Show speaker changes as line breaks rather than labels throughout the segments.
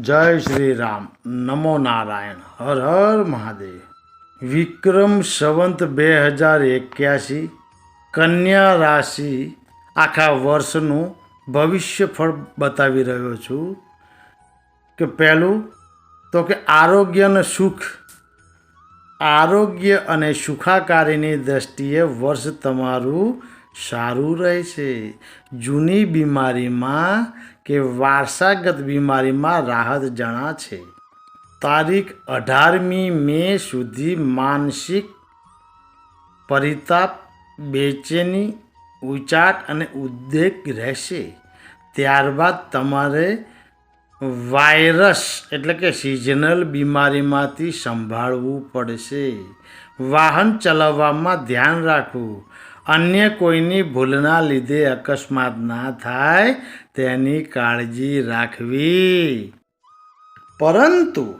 જય શ્રી રામ. નમો નારાયણ. હર હર મહાદેવ. વિક્રમ સંવંત બે હજાર એક્યાસી. કન્યા રાશિ આખા વર્ષનું ભવિષ્ય ફળ બતાવી રહ્યો છું. કે પહેલું તો કે આરોગ્ય અને સુખ. આરોગ્ય અને સુખાકારીની દ્રષ્ટિએ વર્ષ તમારું સારું રહેશે જૂની બીમારીમાં કે વારસાગત બીમારીમાં રાહત જણા છે. તારીખ અઢારમી મે સુધી માનસિક પરિતાપ બેચેની ઉચાટ અને ઉદ્વેગ રહેશે. ત્યારબાદ તમારે વાયરસ એટલે કે સિઝનલ બીમારીમાંથી સંભાળવું પડશે. વાહન ચલાવવામાં ધ્યાન રાખવું. અન્ય કોઈની ભૂલના લીધે અકસ્માત ના થાય તેની કાળજી રાખવી. પરંતુ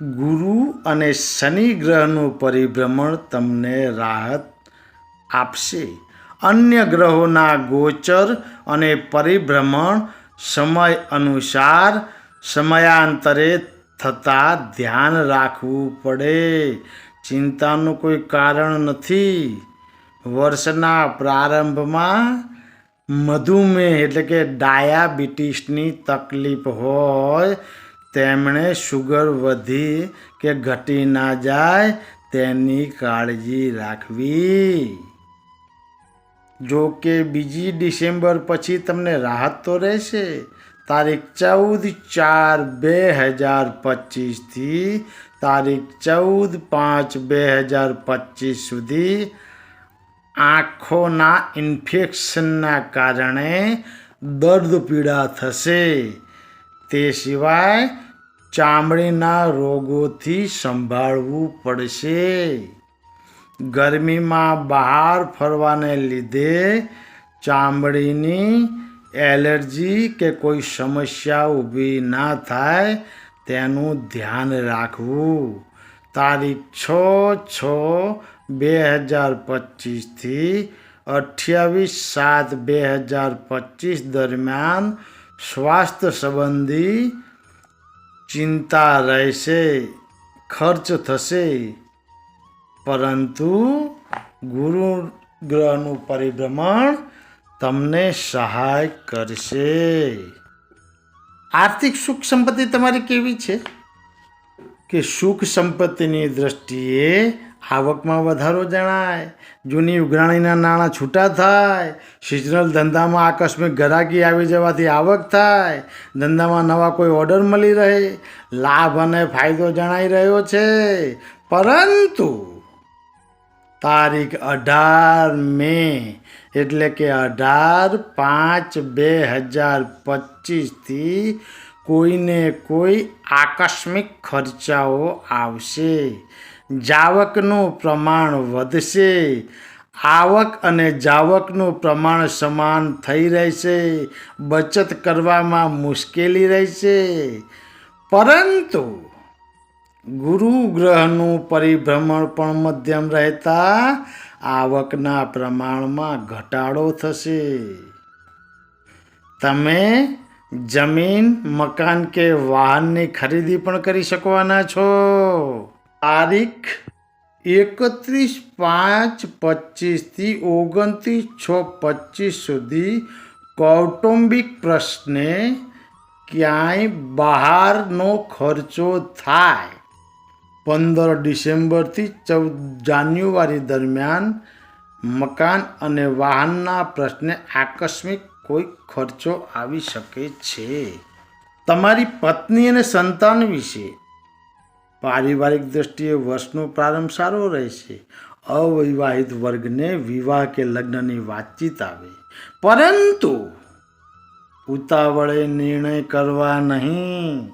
ગુરુ અને શનિ ગ્રહનું પરિભ્રમણ તમને રાહત આપશે. અન્ય ગ્રહોના ગોચર અને પરિભ્રમણ સમય અનુસાર સમયાંતરે થતાં ધ્યાન રાખવું પડે. ચિંતાનું કોઈ કારણ નથી. વર્ષના પ્રારંભમાં મધુમેહ, એટલે કે ડાયાબિટીસની તકલીફ હોય, તેમણે શુગર વધી કે ઘટી ના જાય, તેની કાળજી રાખવી. જો કે બીજી ડિસેમ્બર પછી તમને રાહત તો રહેશે. તારીખ ચૌદ ચાર બે હજાર પચીસથી તારીખ ચૌદ પાંચ બે હજાર પચીસ સુધી આંખોના ઇન્ફેક્શનના કારણે દર્દ પીડા થશે. તે સિવાય ચામડીના રોગોથી સંભાળવું પડશે. ગરમીમાં બહાર ફરવાને લીધે ચામડીની એલર્જી કે કોઈ સમસ્યા ઊભી ના થાય તેનું ધ્યાન રાખવું. તારીખ છ છ બે હજાર પચીસથી અઠ્યાવીસ સાત બે હજાર પચીસ દરમિયાન સ્વાસ્થ્ય સંબંધી ચિંતા રહેશે, ખર્ચ થશે. પરંતુ ગુરુ ગ્રહનું પરિભ્રમણ તમને સહાય કરશે. આર્થિક સુખ સંપત્તિ તમારી કેવી છે? કે સુખ સંપત્તિની દ્રષ્ટિએ આવકમાં વધારો જણાય, જૂની ઉઘરાણીના નાણાં છૂટા થાય, સિઝનલ ધંધામાં આકસ્મિક ઘરાકી આવી જવાથી આવક થાય, ધંધામાં નવા કોઈ ઓર્ડર મળી રહે, લાભ અને ફાયદો જણાઈ રહ્યો છે. પરંતુ તારીખ અઢાર મે એટલે કે અઢાર પાંચ બે હજાર પચીસથી કોઈને કોઈ આકસ્મિક ખર્ચાઓ આવશે. જાવકનું પ્રમાણ વધશે, આવક અને જાવકનું પ્રમાણ સમાન થઈ રહેશે, બચત કરવામાં મુશ્કેલી રહેશે. પરંતુ ગુરુ ગ્રહનું પરિભ્રમણ પણ મધ્યમ રહેતા આવકના પ્રમાણમાં ઘટાડો થશે. તમે જમીન, મકાન કે વાહનની ખરીદી પણ કરી શકવાના છો. તારીખ એકત્રીસ પાંચ પચીસથી ઓગણત્રીસ છ પચીસ સુધી કૌટુંબિક પ્રશ્ને ક્યાંય બહારનો ખર્ચો થાય. પંદર ડિસેમ્બરથી ચૌદ જાન્યુઆરી દરમિયાન મકાન અને વાહનના પ્રશ્ને આકસ્મિક કોઈ ખર્ચો આવી શકે છે. તમારી પત્ની અને સંતાન વિશે પારિવારિક દ્રષ્ટિએ વર્ષનો પ્રારંભ સારો રહેશે. અવિવાહિત વર્ગને વિવાહ કે લગ્નની વાતચીત આવે. પરંતુ ઉતાવળે નિર્ણય કરવા નહીં.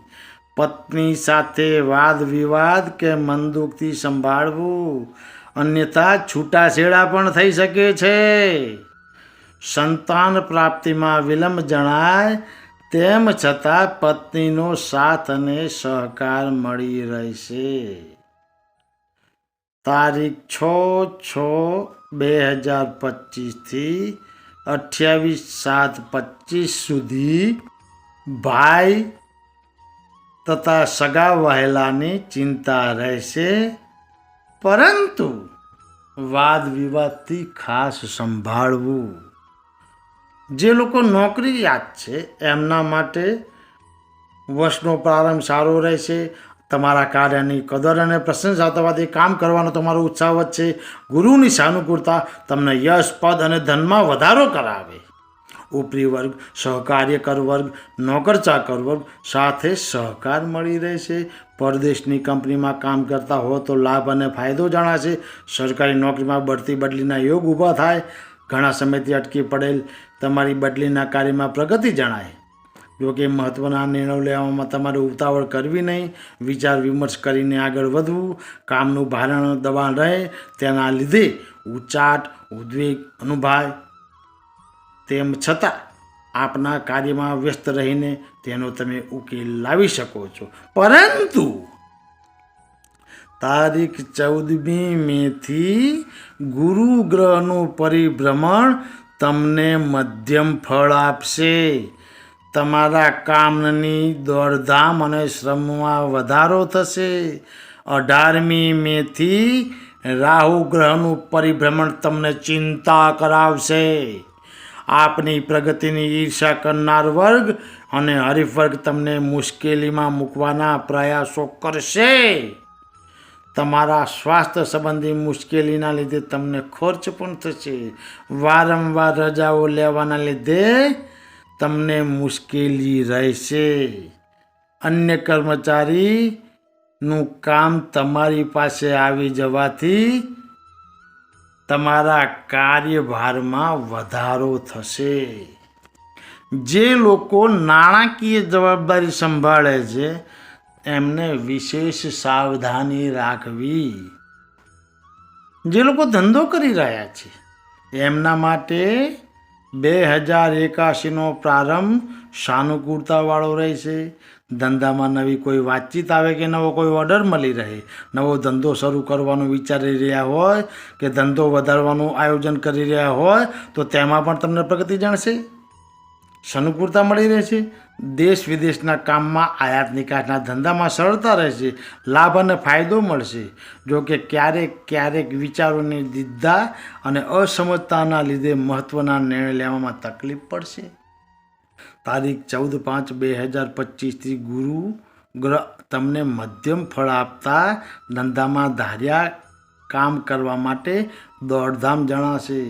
પત્ની સાથે વાદ વિવાદ કે મંદુકથી સંભાળવું અન્યથા છૂટાછેડા પણ થઈ શકે છે. સંતાન પ્રાપ્તિમાં વિલંબ જણાય તેમ છતાં પત્નીનો સાથ અને સહકાર મળી રહેશે. તારીખ છ છ બે હજાર પચીસથી અઠ્યાવીસ સાત પચીસ સુધી ભાઈ તથા સગા વહેલાની ચિંતા રહેશે. પરંતુ વાદ વિવાદથી ખાસ સંભાળવું. જે લોકો નોકરી યાદ છે, એમના માટે વર્ષનો પ્રારંભ સારો રહેશે. તમારા કાર્યની કદર અને પ્રશંસા થવાથી કામ કરવાનો તમારો ઉત્સાહ વધશે. ગુરુની સાનુકૂળતા તમને યશ, પદ અને ધનમાં વધારો કરાવે. ઉપરી વર્ગ, સહકાર્યકર વર્ગ નોકર ચાકર વર્ગ સાથે સહકાર મળી રહેશે. પરદેશની કંપનીમાં કામ કરતા હો તો લાભ અને ફાયદો જણાશે. સરકારી નોકરીમાં બઢતી બદલીના યોગ ઊભા થાય. ઘણા સમયથી અટકી પડેલ તમારી બદલીના કાર્યમાં પ્રગતિ જણાય. જોકે મહત્ત્વના નિર્ણયો લેવામાં તમારે ઉતાવળ કરવી નહીં, વિચાર વિમર્શ કરીને આગળ વધવું, કામનું ભારણ દબાણ રહે, તેના લીધે ઉચાટ, ઉદ્વેગ અનુભવાય. તેમ છતાં, આપના કાર્યમાં વ્યસ્ત રહીને તેનો તમે ઉકેલ લાવી શકો છો. પરંતુ તારીખ ચૌદમી મેથી ગુરુ ગ્રહનું પરિભ્રમણ તમને મધ્યમ ફળ આપશે. તમારા કામની દોડધામ અને શ્રમમાં વધારો થશે. અઢારમી મેથી રાહુ ગ્રહનું પરિભ્રમણ તમને ચિંતા કરાવશે. આપની પ્રગતિની ઈર્ષા કરનાર વર્ગ અને હરિફર્ગ તમને મુશ્કેલીમાં મૂકવાના પ્રયાસો કરશે. તમારા સ્વાસ્થ્ય સંબંધી મુશ્કેલીના લીધે તમને ખર્ચ પણ થશે. વારંવાર રજાઓ લેવાના લીધે તમને મુશ્કેલી રહેશે. અન્ય કર્મચારીનું કામ તમારી પાસે આવી જવાથી તમારા કાર્યભારમાં વધારો થશે. જે લોકો નાણાકીય જવાબદારી સંભાળે છે એમને વિશેષ સાવધાની રાખવી. જે લોકો ધંધો કરી રહ્યા છે, એમના માટે બે હજાર એકાશીનો પ્રારંભ સાનુકૂળતાવાળો રહેશે. ધંધામાં નવી કોઈ વાતચીત આવે કે નવો કોઈ ઓર્ડર મળી રહે? નવો ધંધો શરૂ કરવાનું વિચારી રહ્યા હોય કે ધંધો વધારવાનું આયોજન કરી રહ્યા હોય, તો તેમાં પણ તમને પ્રગતિ જાણશે. સનુકૂળતા મળી રહેશે દેશ વિદેશના કામમાં આયાત નિકાસના ધંધામાં સરળતા રહેશે લાભ અને ફાયદો મળશે. જો કે ક્યારેક ક્યારેક વિચારોની દિદ્ધા અને અસમજતાના લીધે મહત્ત્વના નિર્ણય લેવામાં તકલીફ પડશે. તારીખ ચૌદ પાંચ બે હજાર પચીસથી ગુરુ ગ્રહ તમને મધ્યમ ફળ આપતા ધંધામાં ધાર્યા કામ કરવા માટે દોડધામ જણાશે.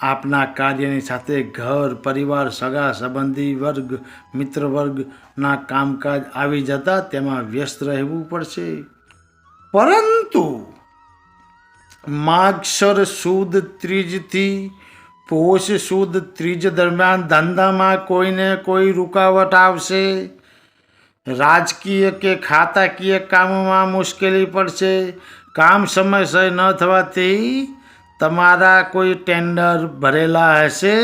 આપના કાર્યની સાથે ઘર, પરિવાર, સગા, સંબંધી વર્ગ, મિત્ર વર્ગના કામકાજ આવી જતા તેમાં વ્યસ્ત રહેવું પડશે. પરંતુ માગસર સુદ ત્રીજથી પોષ સુદ ત્રીજ દરમિયાન ધંધામાં કોઈને કોઈ રૂકાવટ આવશે? રાજકીય કે ખાતાકીય કામમાં મુશ્કેલી પડશે? કામ સમયસર ન થવાથી તમારા કોઈ ટેન્ડર ભરેલા હશે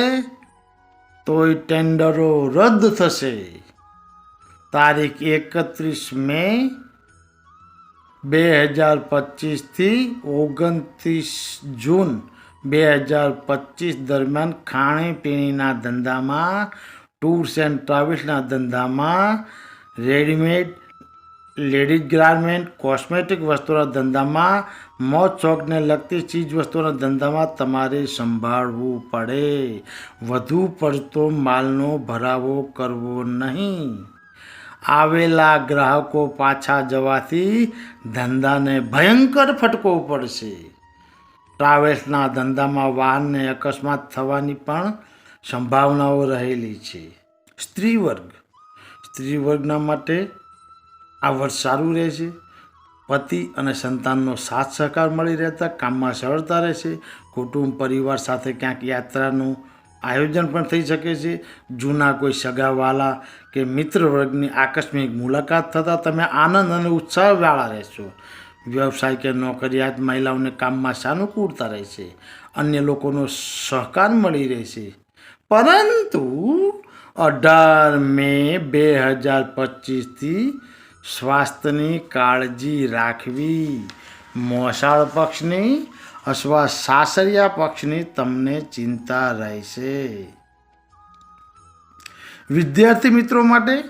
તો એ ટેન્ડરો રદ થશે. તારીખ એકત્રીસ મે બે હજાર પચીસથી ઓગણત્રીસ જૂન બે હજાર પચીસ દરમિયાન ખાણીપીણીના ધંધામાં, ટૂર્સ એન્ડ ટ્રાવેલ્સના ધંધામાં, રેડીમેડ લેડીઝ ગાર્મેન્ટ, કોસ્મેટિક વસ્તુના ધંધામાં, મોજ શોખને લગતી ચીજ વસ્તુના ધંધામાં તમારે સંભાળવું પડે. વધુ પડતો માલનો ભરાવો કરવો નહીં. આવેલા ગ્રાહકો પાછા જવાથી ધંધાને ભયંકર ફટકો પડશે. ટ્રાવેલ્સના ધંધામાં વાહનને અકસ્માત થવાની પણ સંભાવનાઓ રહેલી છે. સ્ત્રી વર્ગ સ્ત્રી વર્ગના માટે આ વર્ષ સારું રહેશે. પતિ અને સંતાનનો સાથ સહકાર મળી રહેતા, કામમાં સરળતા રહેશે. કુટુંબ, પરિવાર સાથે ક્યાંક યાત્રાનું આયોજન પણ થઈ શકે છે. જૂના કોઈ સગાવાલા કે મિત્ર વર્ગની આકસ્મિક મુલાકાત થતાં તમે આનંદ અને ઉત્સાહવાળા રહેશો. વ્યવસાય કે નોકરિયાત મહિલાઓને કામમાં સાનુકૂળતા રહેશે. અન્ય લોકોનો સહકાર મળી રહેશે. પરંતુ અઢાર મે બે હજાર પચીસથી સ્વાસ્થ્યની કાળજી રાખવી. મોસાળ પક્ષની અથવા સાસરિયા પક્ષની તમને ચિંતા રહેશે. વિદ્યાર્થી મિત્રો માટે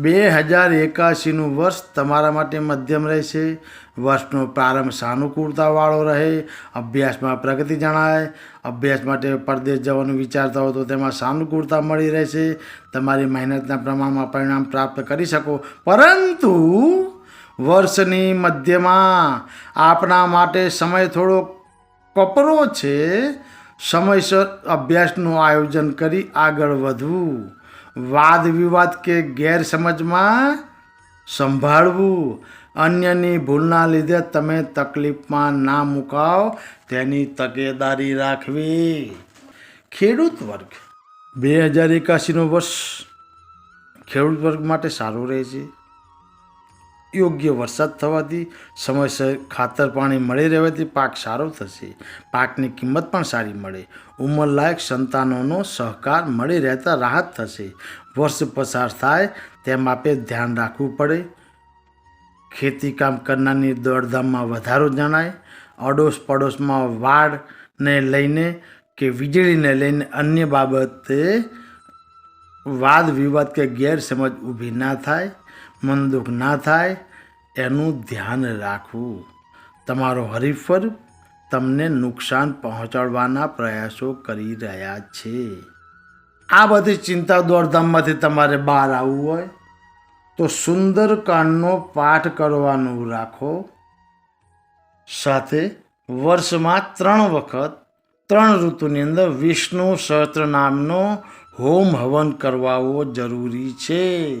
બે હજાર એકાશીનું વર્ષ તમારા માટે મધ્યમ રહેશે. વર્ષનો પ્રારંભ સાનુકૂળતાવાળો રહે. અભ્યાસમાં પ્રગતિ જણાય. અભ્યાસ માટે પરદેશ જવાનું વિચારતા હો તો તેમાં સાનુકૂળતા મળી રહેશે. તમારી મહેનતના પ્રમાણમાં પરિણામ પ્રાપ્ત કરી શકો. પરંતુ વર્ષની મધ્યમાં આપણા માટે સમય થોડો કપરો છે. સમયસર અભ્યાસનું આયોજન કરી આગળ વધવું. વાદ વિવાદ કે ગેરસમજમાં સંભાળવું. અન્યની ભૂલના લીધે તમે તકલીફમાં ના મુકાવ, તેની તકેદારી રાખવી. ખેડૂત વર્ગ. બે હજાર એકાસીનું વર્ષ ખેડૂત વર્ગ માટે સારું રહે છે યોગ્ય વરસાદ થવાથી સમયસર ખાતર પાણી મળી રહેવાથી પાક સારો થશે. પાકની કિંમત પણ સારી મળે. ઉંમરલાયક સંતાનોનો સહકાર મળી રહેતા રાહત થશે. વર્ષ પસાર થાય તેમ આપે ધ્યાન રાખવું પડે. ખેતી કામ કરનારની દોડધામમાં વધારો જણાય. અડોશ પડોશમાં વાડને લઈને કે વીજળીને લઈને અન્ય બાબતે વાદ વિવાદ કે ગેરસમજ ઊભી ના થાય. મન દુઃખ ના થાય, એનું ધ્યાન રાખવું. તમારો હરીફર તમને નુકસાન પહોંચાડવાના પ્રયાસો કરી રહ્યા છે. આ બધી ચિંતા દોડધામમાંથી તમારે બહાર આવવું હોય, તો સુંદરકાંડનો પાઠ કરવાનું રાખો. સાથે વર્ષમાં ત્રણ વખત, ત્રણ ઋતુની અંદર વિષ્ણુ સહસ્ત્ર નામનો હોમ હવન કરવાવો જરૂરી છે.